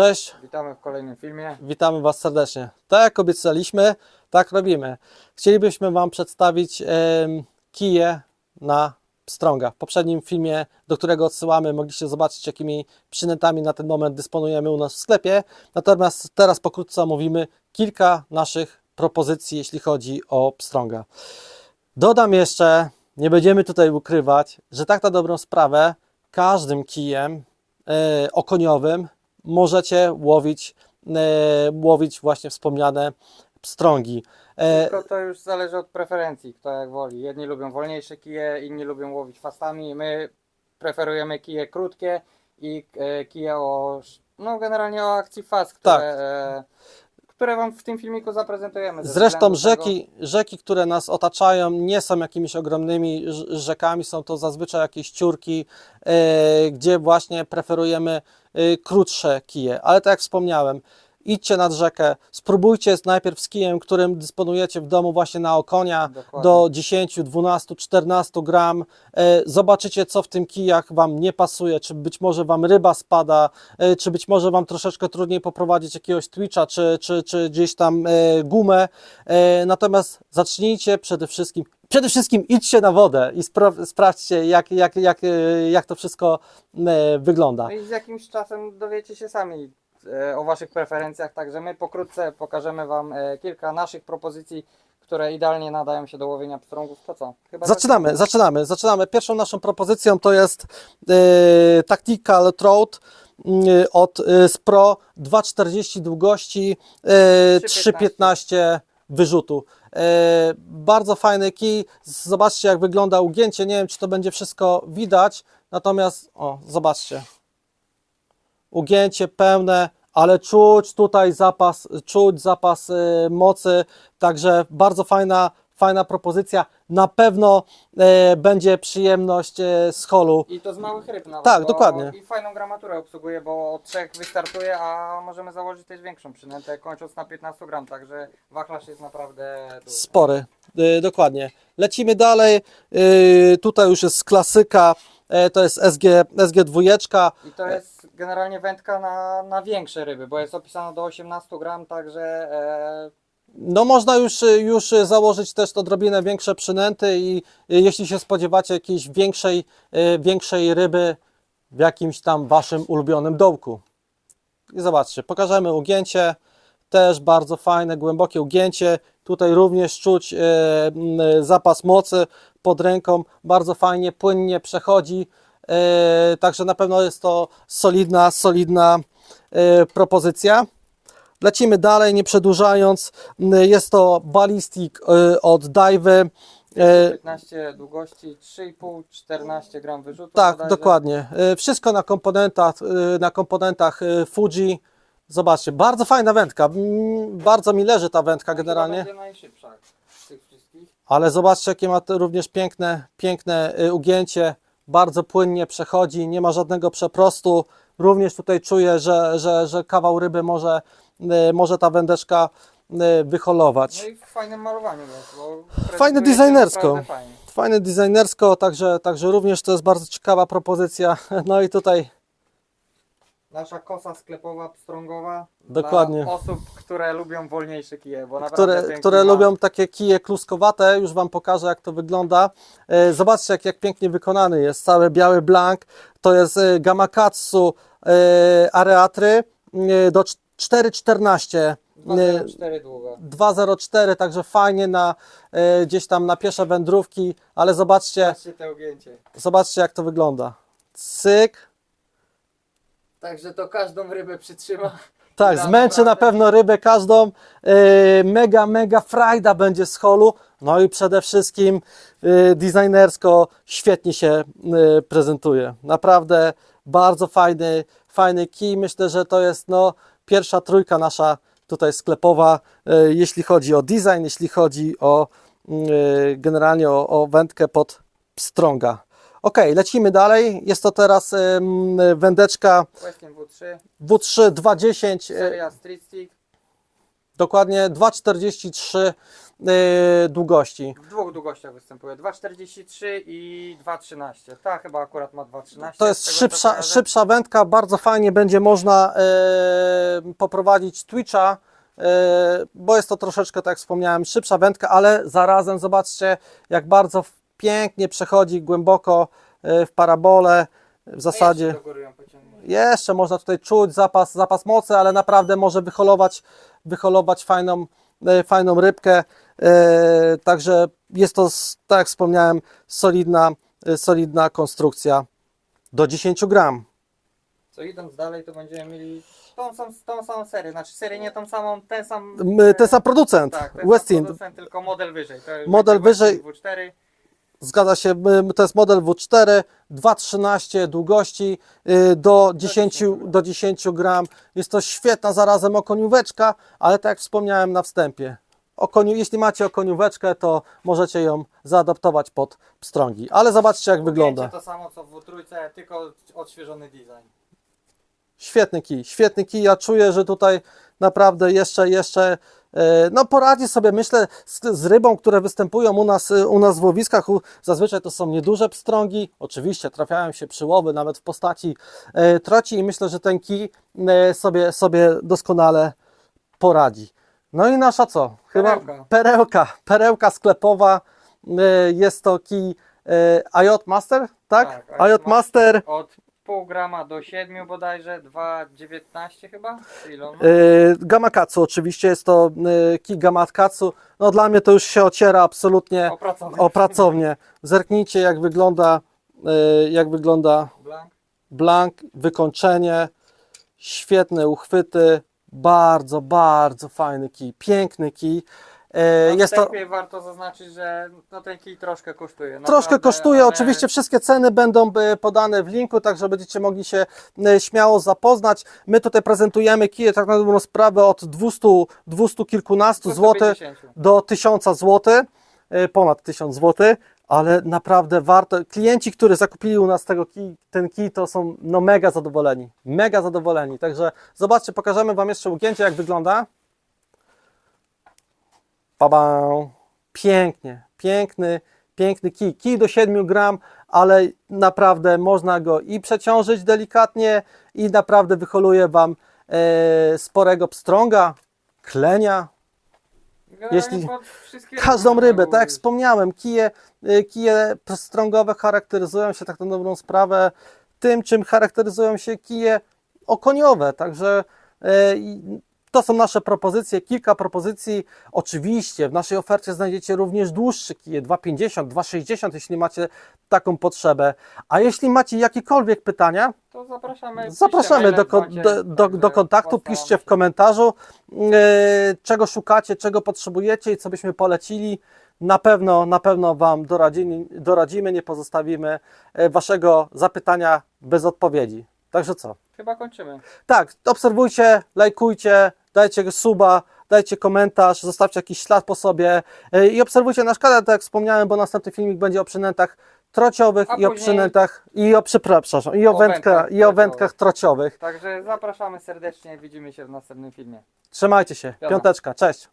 Cześć, Witamy w kolejnym filmie. witamy Was serdecznie. Tak jak obiecaliśmy, tak robimy. Chcielibyśmy Wam przedstawić kije na pstrąga. W poprzednim filmie, do którego odsyłamy, mogliście zobaczyć, jakimi przynętami na ten moment dysponujemy u nas w sklepie. Natomiast teraz pokrótce omówimy kilka naszych propozycji, jeśli chodzi o pstrąga. Dodam jeszcze, nie będziemy tutaj ukrywać, że tak na dobrą sprawę, każdym kijem e, okoniowym możecie łowić, e, łowić właśnie wspomniane pstrągi. E, Tylko to już zależy od preferencji, kto jak woli. Jedni lubią wolniejsze kije, inni lubią łowić fastami. My preferujemy kije krótkie i e, kije o, no generalnie o akcji fast, które, Tak. Które Wam w tym filmiku zaprezentujemy. ze Zresztą względu tego- rzeki, rzeki, które nas otaczają, nie są jakimiś ogromnymi rz- rzekami, są to zazwyczaj jakieś ciurki, e, gdzie właśnie preferujemy e, krótsze kije. Ale tak jak wspomniałem, idźcie nad rzekę, spróbujcie najpierw z kijem, którym dysponujecie w domu właśnie na okonia, Dokładnie. do 10, 12, 14 gram. E, Zobaczycie, co w tym kijach Wam nie pasuje, czy być może Wam ryba spada, e, czy być może Wam troszeczkę trudniej poprowadzić jakiegoś twitcha, czy, czy, czy gdzieś tam e, gumę. Natomiast zacznijcie przede wszystkim, przede wszystkim idźcie na wodę i spra- sprawdźcie, jak, jak, jak, jak to wszystko wygląda. No i z jakimś czasem dowiecie się sami o Waszych preferencjach, także my pokrótce pokażemy Wam e, kilka naszych propozycji, które idealnie nadają się do łowienia pstrągów. To co? Chyba Zaczynamy, zaczynamy, zaczynamy. Pierwszą naszą propozycją to jest e, Tactical Trout e, od e, Spro 2,40 długości, e, 3,15 wyrzutu. E, bardzo fajny kij. Zobaczcie, jak wygląda ugięcie. Nie wiem, czy to będzie wszystko widać, natomiast o, zobaczcie. Ugięcie pełne, ale czuć tutaj zapas, czuć zapas e, mocy, także bardzo fajna, fajna propozycja. Na pewno e, będzie przyjemność e, z holu. I to z małych ryb nawet. Tak, bo- dokładnie. I fajną gramaturę obsługuje, bo od trzech wystartuje, a możemy założyć też większą przynętę, kończąc na 15 gram, także wachlarz jest naprawdę duży. Spory, e, dokładnie. Lecimy dalej. E, tutaj już jest klasyka, to jest SG, SG2. I to jest generalnie wędka na, na większe ryby, bo jest opisana do 18 gram, także e, No można już, już założyć też odrobinę większe przynęty i e, jeśli się spodziewacie jakiejś większej, e, większej ryby w jakimś tam waszym ulubionym dołku. I zobaczcie, pokażemy ugięcie, też bardzo fajne, głębokie ugięcie. Tutaj również czuć e, zapas mocy pod ręką, bardzo fajnie, płynnie przechodzi. E, także na pewno jest to solidna, solidna e, propozycja. Lecimy dalej, nie przedłużając. Jest to ballistic y, od Dive. 15 długości, 3,5-14 gram wyrzutu. Tak, bodajże. dokładnie. Wszystko na komponentach, na komponentach Fuji. Zobaczcie, bardzo fajna wędka. Mm, Bardzo mi leży ta wędka generalnie. będzie najszybsza. Ale zobaczcie, jakie ma również piękne, piękne y, ugięcie. Bardzo płynnie przechodzi, nie ma żadnego przeprostu. Również tutaj czuję, że, że, że kawał ryby może, y, może ta wędeczka y, wyholować. No i malowaniu jest, bo Fajne designersko. Fajnie. Fajne designersko, także, także również to jest bardzo ciekawa propozycja. No i tutaj Nasza kosa sklepowa, pstrągowa. Dokładnie. Dla osób, które lubią wolniejsze kije, bo które, które ma. lubią takie kije kluskowate, już Wam pokażę jak to wygląda. E, Zobaczcie jak, jak pięknie wykonany jest, cały biały blank, to jest e, Gamakatsu e, Areatry do cz- 4,14 e, 2,04 długo. 2,04, także fajnie na e, gdzieś tam na piesze wędrówki, ale zobaczcie, ugięcie. zobaczcie jak to wygląda. Cyk, Także to każdą rybę przytrzyma. Tak, zmęczy na naprawdę- pewno rybę każdą. Yy, mega, mega frajda będzie z holu. No i przede wszystkim yy, designersko świetnie się yy, prezentuje. Naprawdę bardzo fajny, fajny kij. Myślę, że to jest no, pierwsza trójka nasza tutaj sklepowa, yy, jeśli chodzi o design, jeśli chodzi o yy, generalnie o, o wędkę pod pstrąga. Ok, lecimy dalej. Jest to teraz ym, wędeczka Westin W3, W3 210. yy, seria Street Stick. Dokładnie 2,43 yy, długości. W dwóch długościach występuje. 2,43 i 2,13. Ta chyba akurat ma 2,13. To jest z tego, co szybsza, kojarzę. szybsza wędka, bardzo fajnie będzie można e, poprowadzić Twitcha, e, bo jest to troszeczkę, tak jak wspomniałem, szybsza wędka, ale zarazem zobaczcie, jak bardzo pięknie przechodzi głęboko e, w parabolę. W No zasadzie jeszcze można tutaj czuć zapas, zapas mocy, ale naprawdę może wyholować, wyholować fajną, e, fajną rybkę. E, Także jest to, tak jak wspomniałem, solidna, solidna konstrukcja do 10 gram. Co idąc dalej, to będziemy mieli tą, sam, tą samą serię. Znaczy serię nie tą samą, ten sam. Ten sam producent, Tak, ten West sam producent, tylko model wyżej. Model wyżej. West End W4. Zgadza się, to jest model W4, 2,13 długości y, do 10, 10 gram. do 10 gram. Jest to świetna zarazem okonióweczka, ale tak jak wspomniałem na wstępie, okoniu, jeśli macie okonióweczkę, to możecie ją zaadaptować pod pstrągi. Ale zobaczcie jak wygląda. To samo co w W3, tylko odświeżony design. Świetny kij, świetny kij. Ja czuję, że tutaj naprawdę jeszcze, jeszcze no poradzi sobie, myślę, z, z rybą, które występują u nas, e, u nas w łowiskach. Zazwyczaj to są nieduże pstrągi. Oczywiście trafiają się przyłowy, nawet w postaci e, troci i myślę, że ten kij e, sobie, sobie doskonale poradzi. No i nasza co? Chyba Perełka. perełka, perełka sklepowa. E, jest to kij e, IOT Master, tak? Tak, IOT Master. Od pół grama do 7 bodajże, 2,19 chyba? On ma? Yy, Gamakatsu oczywiście jest to yy, kij Gamakatsu. No dla mnie to już się ociera absolutnie Opracowany. o pracownię. Zerknijcie jak wygląda yy, jak wygląda Blank. blank, wykończenie, świetne uchwyty, bardzo, bardzo fajny kij, piękny kij. Yy, Na Jest to warto zaznaczyć, że no ten kij troszkę kosztuje. Troszkę naprawdę, kosztuje, ale oczywiście wszystkie ceny będą y, podane w linku, tak że będziecie mogli się y, śmiało zapoznać. My tutaj prezentujemy kije tak na dobrą sprawę od 200, 200 kilkunastu złotych 250. do 1000 zł, y, ponad 1000 zł, ale naprawdę warto. Klienci, którzy zakupili u nas tego kij, ten kij, to są no mega zadowoleni, mega zadowoleni. Także zobaczcie, pokażemy Wam jeszcze ugięcie, jak wygląda. Baba. Pięknie, piękny, piękny kij. Kij do 7 gram, ale naprawdę można go i przeciążyć delikatnie i naprawdę wyholuje Wam e, sporego pstrąga, klenia, jeśli- każdą rybę. Tak jak wspomniałem, kije, y, kije pstrągowe charakteryzują się tak na dobrą sprawę tym, czym charakteryzują się kije okoniowe. Także e, to są nasze propozycje, kilka propozycji. Oczywiście w naszej ofercie znajdziecie również dłuższe kije, 2,50, 2,60, jeśli macie taką potrzebę. A jeśli macie jakiekolwiek pytania, To zapraszamy. Zapraszamy do, do, do, do kontaktu, piszcie w komentarzu, e, czego szukacie, czego potrzebujecie i co byśmy polecili. Na pewno, na pewno Wam doradzimy, doradzimy, nie pozostawimy e, Waszego zapytania bez odpowiedzi. Także co? Chyba kończymy. Tak, obserwujcie, lajkujcie, dajcie suba, dajcie komentarz, zostawcie jakiś ślad po sobie e, i obserwujcie nasz kanał, tak jak wspomniałem, bo następny filmik będzie o przynętach trociowych A i o później- przynętach i o, przepraszam, i o, O wędka, wędkach i o trociowych. wędkach trociowych. Także zapraszamy serdecznie. Widzimy się w następnym filmie. Trzymajcie się. Piąteczka. Cześć.